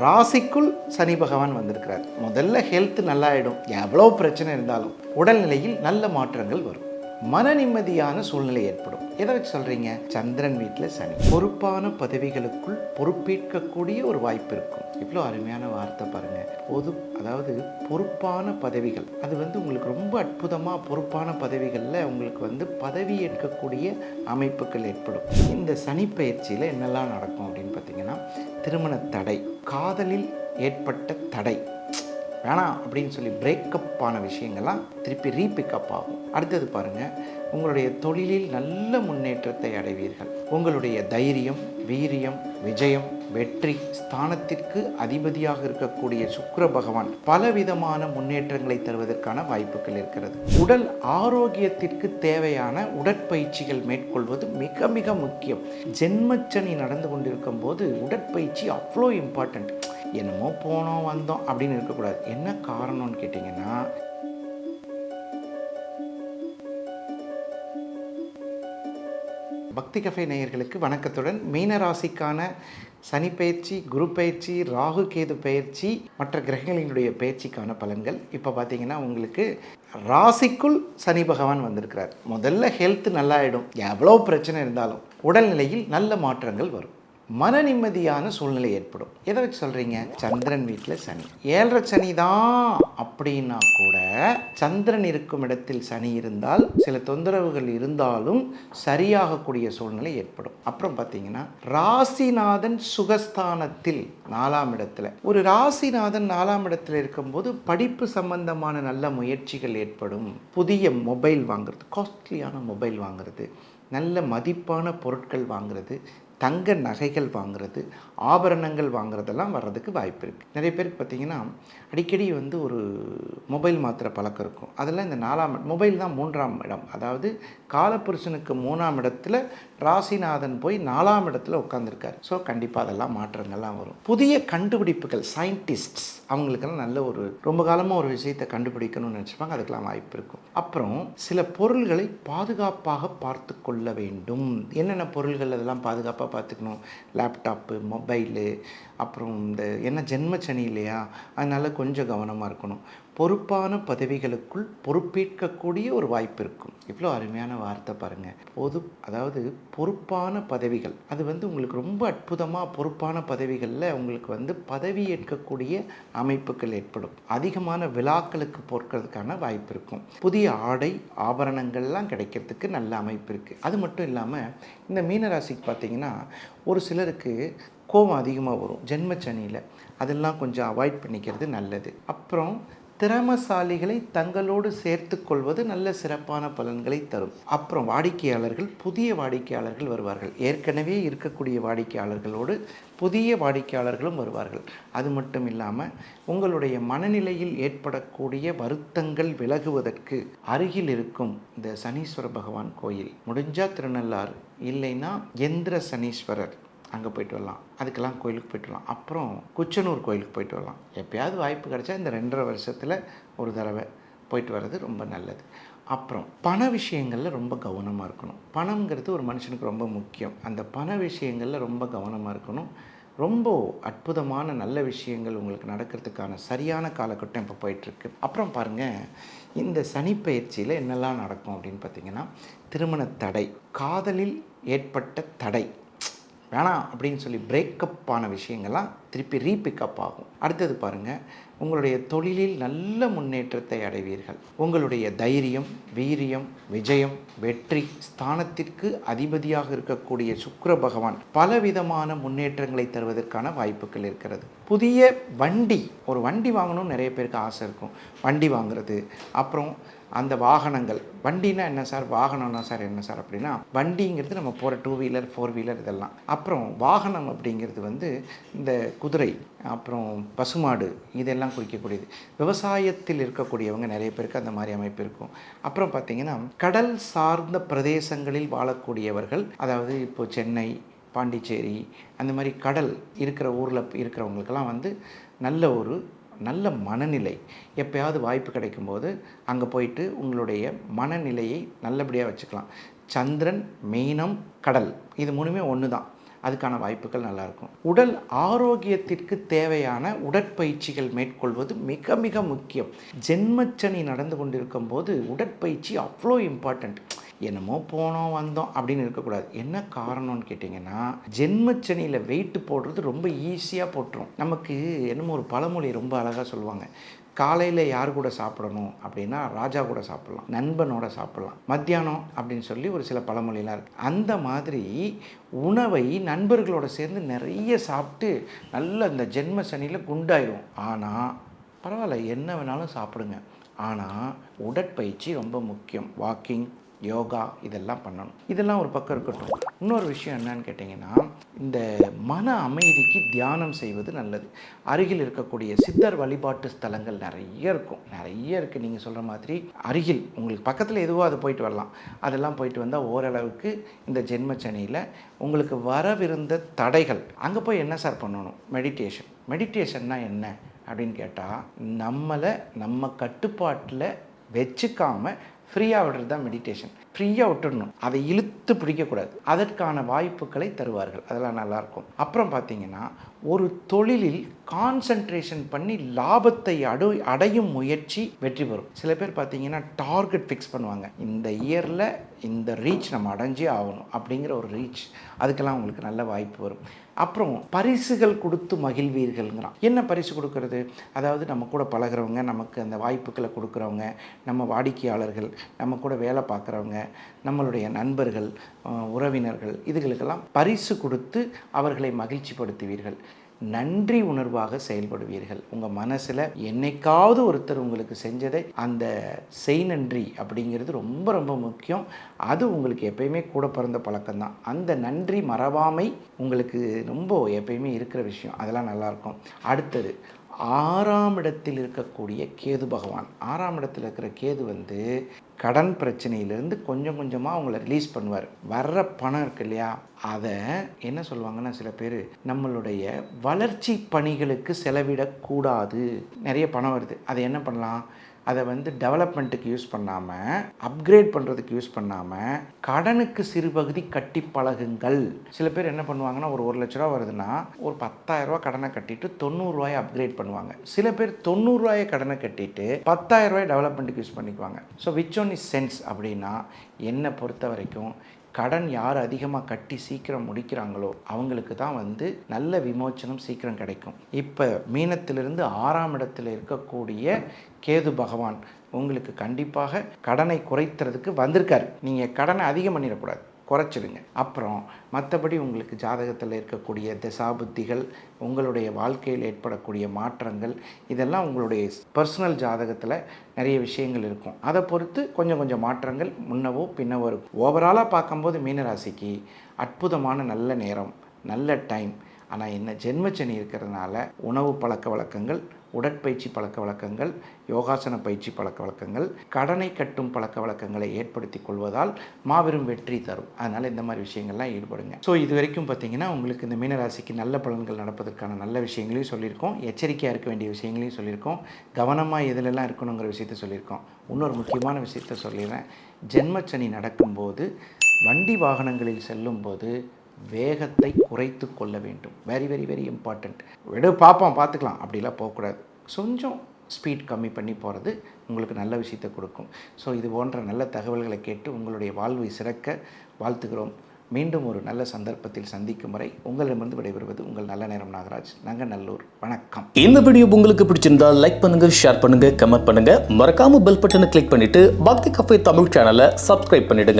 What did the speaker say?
ராசிக்குள் சனி பகவான் வந்திருக்கிறார். முதல்ல ஹெல்த் நல்லாயிடும். எவ்வளோ பிரச்சனை இருந்தாலும் உடல்நிலையில் நல்ல மாற்றங்கள் வரும். மன நிம்மதியான சூழ்நிலை ஏற்படும். எதை வச்சு சொல்கிறீங்க சந்திரன் வீட்டில் சனி. பொறுப்பான பதவிகளுக்குள் பொறுப்பேற்கக்கூடிய ஒரு வாய்ப்பு இருக்கும். இவ்வளோ அருமையான வார்த்தை பாருங்கள் பொது அதாவது பொறுப்பான பதவிகள். அது வந்து உங்களுக்கு ரொம்ப அற்புதமாக பொறுப்பான பதவிகளில் உங்களுக்கு வந்து பதவி ஏற்கக்கூடிய அமைப்புகள் ஏற்படும். இந்த சனி பயிற்சியில் என்னெல்லாம் நடக்கும் அப்படின்னு பார்த்தீங்கன்னா திருமண தடை காதலில் ஏற்பட்ட தடை. வேணாம் அப்படின்னு சொல்லி பிரேக்கப் ஆன விஷயங்கள்லாம் திருப்பி ரீபிக்கப் ஆகும். அடுத்தது பாருங்கள் உங்களுடைய தொழிலில் நல்ல முன்னேற்றத்தை அடைவீர்கள். உங்களுடைய தைரியம் வீரியம் விஜயம் வெற்றி ஸ்தானத்திற்கு அதிபதியாக இருக்கக்கூடிய சுக்கர பகவான் பலவிதமான முன்னேற்றங்களை தருவதற்கான வாய்ப்புகள் இருக்கிறது. உடல் ஆரோக்கியத்திற்கு தேவையான உடற்பயிற்சிகள் மேற்கொள்வது மிக மிக முக்கியம். ஜென்மச்சனி நடந்து கொண்டிருக்கும் போது உடற்பயிற்சி அவ்வளோ இம்பார்ட்டண்ட் என்னமோ போனோம் வந்தோம் அப்படின்னு இருக்கக்கூடாது. என்ன காரணம்னு கேட்டிங்கன்னா பக்தி கஃபே நேயர்களுக்கு வணக்கத்துடன் மீன ராசிக்கான சனி பயிற்சி குரு பயிற்சி ராகு கேது பயிற்சி மற்ற கிரகங்களினுடைய பயிற்சிக்கான பலன்கள். இப்போ பார்த்தீங்கன்னா உங்களுக்கு ராசிக்குள் சனி பகவான் வந்திருக்கிறார். முதல்ல ஹெல்த் நல்லாயிடும். எவ்வளோ பிரச்சனை இருந்தாலும் உடல்நிலையில் நல்ல மாற்றங்கள் வரும். மன நிம்மதியான சூழ்நிலை ஏற்படும். எதை வச்சு சொல்கிறீங்க சந்திரன் வீட்டில் சனி. ஏழரை சனி தான் அப்படின்னா கூட சந்திரன் இருக்கும் இடத்தில் சனி இருந்தால் சில தொந்தரவுகள் இருந்தாலும் சரியாகக்கூடிய சூழ்நிலை ஏற்படும். அப்புறம் பார்த்தீங்கன்னா ராசிநாதன் சுகஸ்தானத்தில் நாலாம் இடத்துல. ஒரு ராசிநாதன் நாலாம் இடத்துல இருக்கும்போது படிப்பு சம்பந்தமான நல்ல முயற்சிகள் ஏற்படும். புதிய மொபைல் வாங்குறது காஸ்ட்லியான மொபைல் வாங்குறது நல்ல மதிப்பான பொருட்கள் வாங்குறது தங்க நகைகள் வாங்குறது ஆபரணங்கள் வாங்குறதெல்லாம் வர்றதுக்கு வாய்ப்பு இருக்குது நிறைய பேருக்கு பார்த்தீங்கன்னா அடிக்கடி வந்து ஒரு மொபைல் மாத்திர பழக்கம் இருக்கும். அதெல்லாம் இந்த நாலாம் மொபைல் தான் மூன்றாம் இடம். அதாவது காலப்புருஷனுக்கு மூணாம் இடத்துல ராசிநாதன் போய் நாலாம் இடத்துல உட்காந்துருக்காரு ஸோ கண்டிப்பாக அதெல்லாம் மாற்றங்கள்லாம் வரும். புதிய கண்டுபிடிப்புகள் சயின்டிஸ்ட்ஸ் அவங்களுக்கெல்லாம் நல்ல ஒரு ரொம்ப காலமாக ஒரு விஷயத்தை கண்டுபிடிக்கணும்னு நினச்சிப்பாங்க அதுக்கெல்லாம் வாய்ப்பு இருக்கும். அப்புறம் சில பொருள்களை பாதுகாப்பாக பார்த்து கொள்ள வேண்டும். என்னென்ன பொருள்கள் அதெல்லாம் பாதுகாப்பாக பார்த்துக்கணும்? லேப்டாப்பு மொபைல் அப்புறம் இந்த என்ன ஜென்மச்சனி இல்லையா? அதனால் கொஞ்சம் கவனமாக இருக்கணும். பொறுப்பான பதவிகளுக்குள் பொறுப்பேற்கக்கூடிய ஒரு வாய்ப்பு இருக்கும். இவ்வளோ அருமையான வார்த்தை பாருங்கள் பொது அதாவது பொறுப்பான பதவிகள். அது வந்து உங்களுக்கு ரொம்ப அற்புதமாக பொறுப்பான பதவிகளில் உங்களுக்கு வந்து பதவி ஏற்கக்கூடிய அமைப்புகள் ஏற்படும். அதிகமான விழாக்களுக்கு போர்க்கிறதுக்கான வாய்ப்பு இருக்கும். புதிய ஆடை ஆபரணங்கள்லாம் கிடைக்கிறதுக்கு நல்ல அமைப்பு இருக்குது அது மட்டும் இல்லாமல் இந்த மீனராசிக்கு பார்த்திங்கன்னா ஒரு சிலருக்கு கோபம் அதிகமாக வரும். ஜென்மச்சனியில் அதெல்லாம் கொஞ்சம் அவாய்ட் பண்ணிக்கிறது நல்லது. அப்புறம் திறமசாலிகளை தங்களோடு சேர்த்து கொள்வது நல்ல சிறப்பான பலன்களை தரும். அப்புறம் வாடிக்கையாளர்கள் புதிய வாடிக்கையாளர்கள் வருவார்கள். ஏற்கனவே இருக்கக்கூடிய வாடிக்கையாளர்களோடு புதிய வாடிக்கையாளர்களும் வருவார்கள். அது மட்டும் இல்லாமல் உங்களுடைய மனநிலையில் ஏற்படக்கூடிய வருத்தங்கள் விலகுவதற்கு அருகில் இருக்கும் இந்த சனீஸ்வர பகவான் கோயில் முடிஞ்சா திருநள்ளாறு இல்லைன்னா எந்திர சனீஸ்வரர். அங்கே போயிட்டு வரலாம். அதுக்கெல்லாம் கோயிலுக்கு போயிட்டு வரலாம். அப்புறம் குச்சனூர் கோயிலுக்கு போயிட்டு வரலாம். எப்பயாவது வாய்ப்பு கிடைச்சா இந்த ரெண்டரை வருஷத்தில் ஒரு தடவை போயிட்டு வர்றது ரொம்ப நல்லது. அப்புறம் பண விஷயங்களில் ரொம்ப கவனமாக இருக்கணும். பணங்கிறது ஒரு மனுஷனுக்கு ரொம்ப முக்கியம். அந்த பண விஷயங்களில் ரொம்ப கவனமாக இருக்கணும். ரொம்ப அற்புதமான நல்ல விஷயங்கள் உங்களுக்கு நடக்கிறதுக்கான சரியான காலகட்டம் இப்போ போயிட்டுருக்கு. அப்புறம் பாருங்கள் இந்த சனிப்பயிற்சியில் என்னெல்லாம் நடக்கும் அப்படின்னு பார்த்தீங்கன்னா திருமண தடை காதலில் ஏற்பட்ட தடை. வேணாம் அப்படின்னு சொல்லி பிரேக்கப் ஆன விஷயங்கள்லாம் திருப்பி ரீபிக்கப் ஆகும். அடுத்தது பாருங்கள் உங்களுடைய தொழிலில் நல்ல முன்னேற்றத்தை அடைவீர்கள். உங்களுடைய தைரியம் வீரியம் விஜயம் வெற்றி ஸ்தானத்திற்கு அதிபதியாக இருக்கக்கூடிய சுக்கர பகவான் பலவிதமான முன்னேற்றங்களை தருவதற்கான வாய்ப்புகள் இருக்கிறது. புதிய வண்டி ஒரு வண்டி வாங்கணும்னு நிறைய பேருக்கு ஆசை இருக்கும். வண்டி வாங்குறது அப்புறம் அந்த வாகனங்கள். வண்டினா என்ன சார்? வாகனம்னா சார் என்ன சார் அப்படின்னா வண்டிங்கிறது நம்ம போகிற டூ வீலர் ஃபோர் வீலர் இதெல்லாம். அப்புறம் வாகனம் அப்படிங்கிறது வந்து இந்த குதிரை அப்புறம் பசுமாடு இதெல்லாம் குறிக்கக்கூடியது விவசாயத்தில் இருக்கக்கூடியவங்க நிறைய பேருக்கு அந்த மாதிரி அமைப்பு இருக்கும். அப்புறம் பார்த்திங்கன்னா கடல் சார்ந்த பிரதேசங்களில் வாழக்கூடியவர்கள் அதாவது இப்போது சென்னை பாண்டிச்சேரி அந்த மாதிரி கடல் இருக்கிற ஊரில் இருக்கிறவங்களுக்கெல்லாம் வந்து நல்ல ஒரு நல்ல மனநிலை. எப்பயாவது வாய்ப்பு கிடைக்கும்போது அங்கே போயிட்டு உங்களுடைய மனநிலையை நல்லபடியாக வச்சுக்கலாம். சந்திரன் மீனம் கடல் இது மூணுமே ஒன்று தான் அதுக்கான வாய்ப்புகள் நல்லாயிருக்கும். உடல் ஆரோக்கியத்திற்கு தேவையான உடற்பயிற்சிகள் மேற்கொள்வது மிக மிக முக்கியம். ஜென்மச்சனி நடந்து கொண்டிருக்கும் போது உடற்பயிற்சி அவ்வளோ இம்பார்ட்டண்ட் என்னமோ போனோம் வந்தோம் அப்படின்னு இருக்கக்கூடாது. என்ன காரணம்னு கேட்டிங்கன்னா ஜென்மச்சனியில் வெயிட் போடுறது ரொம்ப ஈஸியாக போட்டுரும். நமக்கு என்னமோ ஒரு பழமொழி ரொம்ப அழகாக சொல்லுவாங்க. காலையில் யார் கூட சாப்பிடணும் அப்படின்னா ராஜா கூட சாப்பிட்லாம் நண்பனோட சாப்பிட்லாம். மத்தியானம் அப்படின்னு சொல்லி ஒரு சில பழமொழிலாம் இருக்குது அந்த மாதிரி உணவை நண்பர்களோட சேர்ந்து நிறைய சாப்பிட்டு நல்ல இந்த ஜென்ம சனியில் குண்டாயிடும் ஆனால் பரவாயில்ல என்ன வேணாலும் சாப்பிடுங்க. ஆனால் உடற்பயிற்சி ரொம்ப முக்கியம். வாக்கிங் யோகா இதெல்லாம் பண்ணணும். இதெல்லாம் ஒரு பக்கம் இருக்கட்டும். இன்னொரு விஷயம் என்னன்னு கேட்டிங்கன்னா இந்த மன அமைதிக்கு தியானம் செய்வது நல்லது. அருகில் இருக்கக்கூடிய சித்தர் வழிபாட்டு ஸ்தலங்கள் நிறைய இருக்கும். நிறைய இருக்குது நீங்கள் சொல்கிற மாதிரி அருகில் உங்களுக்கு பக்கத்தில் எதுவோ அது போயிட்டு வரலாம். அதெல்லாம் போயிட்டு வந்தால் ஓரளவுக்கு இந்த ஜென்மச்சனியில் உங்களுக்கு வரவிருந்த தடைகள். அங்கே போய் என்ன சார் பண்ணணும்? மெடிடேஷன் மெடிடேஷன்னா என்ன அப்படின்னு கேட்டால் நம்மளை நம்ம கட்டுப்பாட்டில் வச்சுக்காமல் ஃப்ரீயாக விடுறது தான் மெடிடேஷன் ஃப்ரீயாக விட்டுடணும் அதை இழுத்து பிடிக்கக்கூடாது. அதற்கான வாய்ப்புகளை தருவார்கள். அதெல்லாம் நல்லாயிருக்கும். அப்புறம் பார்த்தீங்கன்னா ஒரு தொழிலில் கான்சன்ட்ரேஷன் பண்ணி லாபத்தை அடு அடையும் முயற்சி வெற்றி பெறும். சில பேர் பார்த்தீங்கன்னா டார்கெட் ஃபிக்ஸ் பண்ணுவாங்க. இந்த இயரில் இந்த ரீச் நம்ம அடைஞ்சே ஆகணும் அப்படிங்கிற ஒரு ரீச் அதுக்கெல்லாம் உங்களுக்கு நல்ல வாய்ப்பு வரும். அப்புறம் பரிசுகள் கொடுத்து மகிழ்வீர்கள்ங்கிறான். என்ன பரிசு கொடுக்கறது? அதாவது நம்ம கூட பழகுறவங்க நமக்கு அந்த வாய்ப்புகளை கொடுக்குறவங்க நம்ம வாடிக்கையாளர்கள் நம்ம கூட வேலை பார்க்குறவங்க நம்மளுடைய நண்பர்கள் உறவினர்கள் இதுகளுக்கெல்லாம் பரிசு கொடுத்து அவர்களை மகிழ்ச்சிப்படுத்துவீர்கள். நன்றி உணர்வாக செயல்படுவீர்கள். உங்கள் மனசில் என்னைக்காவது ஒருத்தர் உங்களுக்கு செஞ்சதை அந்த செய் நன்றி அப்படிங்கிறது ரொம்ப ரொம்ப முக்கியம். அது உங்களுக்கு எப்பயுமே கூட பிறந்த பழக்கம்தான். அந்த நன்றி மறவாமை உங்களுக்கு ரொம்ப எப்பயுமே இருக்கிற விஷயம். அதெல்லாம் நல்லாயிருக்கும் அடுத்தது ஆறாம் இடத்தில் இருக்கக்கூடிய கேது பகவான். ஆறாம் இடத்தில் இருக்கிற கேது வந்து கடன் பிரச்சனையிலேருந்து கொஞ்சம் கொஞ்சமாக அவங்கள ரிலீஸ் பண்ணுவார். வர்ற பணம் இருக்கு இல்லையா? அதை என்ன சொல்லுவாங்கன்னா சில பேர் நம்மளுடைய வளர்ச்சி பணிகளுக்கு செலவிடக்கூடாது. நிறைய பணம் வருது. அதை என்ன பண்ணலாம்? அதை வந்து டெவலப்மெண்ட்டுக்கு யூஸ் பண்ணாமல் அப்கிரேட் பண்ணுறதுக்கு யூஸ் பண்ணாமல் கடனுக்கு சிறு பகுதி கட்டி பழகுங்கள். சில பேர் என்ன பண்ணுவாங்கன்னா ஒரு ஒரு லட்ச ரூபா வருதுன்னா ஒரு பத்தாயிரரூபா கடனை கட்டிட்டு தொண்ணூறுரூவாயை அப்கிரேட் பண்ணுவாங்க. சில பேர் தொண்ணூறுரூவாயை கடனை கட்டிட்டு பத்தாயிரரூவாயை டெவலப்மெண்ட்டுக்கு யூஸ் பண்ணிக்குவாங்க. So which one is sense அப்படின்னா என்னை பொறுத்த வரைக்கும் கடன் யார் அதிகமாக கட்டி சீக்கிரம் முடிக்கிறாங்களோ அவங்களுக்கு தான் வந்து நல்ல விமோச்சனம் சீக்கிரம் கிடைக்கும். இப்போ மீனத்திலிருந்து ஆறாம் இடத்தில் இருக்கக்கூடிய கேது பகவான் உங்களுக்கு கண்டிப்பாக கடனை குறைத்துறதுக்கு வந்திருக்காரு. நீங்கள் கடனை அதிகம் பண்ணிடக்கூடாது. குறைச்சிடுங்க. அப்புறம் மற்றபடி உங்களுக்கு ஜாதகத்தில் இருக்கக்கூடிய திசாபுத்திகள் உங்களுடைய வாழ்க்கையில் ஏற்படக்கூடிய மாற்றங்கள் இதெல்லாம் உங்களுடைய பர்சனல் ஜாதகத்தில் நிறைய விஷயங்கள் இருக்கும். அதை பொறுத்து கொஞ்சம் கொஞ்சம் மாற்றங்கள் முன்னவோ பின்னவோ இருக்கும். ஓவராலாக பார்க்கும்போது மீனராசிக்கு அற்புதமான நல்ல நேரம் நல்ல டைம் ஆனால் என்ன ஜென்மச்சனி இருக்கிறதுனால உணவு பழக்க வழக்கங்கள் உடற்பயிற்சி பழக்க வழக்கங்கள் யோகாசன பயிற்சி பழக்க வழக்கங்கள் கடனை கட்டும் பழக்க வழக்கங்களை ஏற்படுத்தி கொள்வதால் மாபெரும் வெற்றி தரும். அதனால் இந்த மாதிரி விஷயங்கள்லாம் ஈடுபடுங்க. ஸோ இது வரைக்கும் பார்த்தீங்கன்னா உங்களுக்கு இந்த மீனராசிக்கு நல்ல பலன்கள் நடப்பதற்கான நல்ல விஷயங்களையும் சொல்லியிருக்கோம். எச்சரிக்கையாக இருக்க வேண்டிய விஷயங்களையும் சொல்லியிருக்கோம். கவனமாக எதிலெல்லாம் இருக்கணுங்கிற விஷயத்த சொல்லியிருக்கோம். இன்னொரு முக்கியமான விஷயத்த சொல்லிடுறேன். ஜென்மச்சனி நடக்கும்போது வண்டி வாகனங்களில் செல்லும்போது வேகத்தை குறைத்து கொள்ள வேண்டும். வெரி வெரி வெரி இம்பார்ட்டண்ட் விடு பார்ப்போம் பார்த்துக்கலாம் அப்படிலாம் போகக்கூடாது. கொஞ்சம் ஸ்பீட் கம்மி பண்ணி போகிறது உங்களுக்கு நல்ல விஷயத்தை கொடுக்கும். ஸோ இது போன்ற நல்ல தகவல்களை கேட்டு உங்களுடைய வாழ்வை சிறக்க வாழ்த்துகிறோம். மீண்டும் ஒரு நல்ல சந்தர்ப்பத்தில் சந்திக்கும் வரை உங்களிடமிருந்து விடைபெறுவது உங்கள் நல்ல நேரம் நாகராஜ். நாங்கள் நல்லூர் வணக்கம். இந்த வீடியோ உங்களுக்கு பிடிச்சிருந்தால் லைக் பண்ணுங்க ஷேர் பண்ணுங்க கமெண்ட் பண்ணுங்க. மறக்காம பெல் பட்டனை கிளிக் பண்ணிட்டு பக்தி கஃபே தமிழ் சேனலை சப்ஸ்கிரைப் பண்ணிடுங்க.